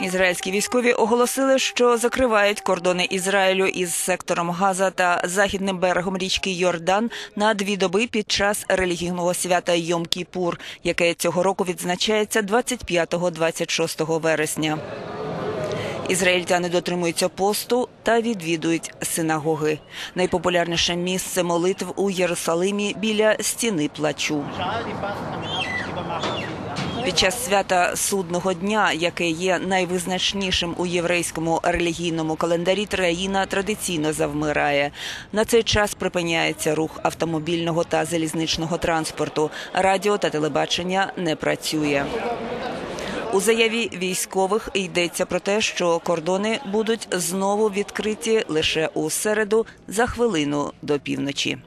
Ізраїльські військові оголосили, що закривають кордони Ізраїлю із сектором Газа та західним берегом річки Йордан на дві доби під час релігійного свята Йом-Кіпур, яке цього року відзначається 25-26 вересня. Ізраїльтяни дотримуються посту та відвідують синагоги. Найпопулярніше місце молитв у Єрусалимі біля стіни плачу. Під час свята судного дня, яке є найвизначнішим у єврейському релігійному календарі, країна традиційно завмирає. На цей час припиняється рух автомобільного та залізничного транспорту. Радіо та телебачення не працює. У заяві військових йдеться про те, що кордони будуть знову відкриті лише у середу за хвилину до півночі.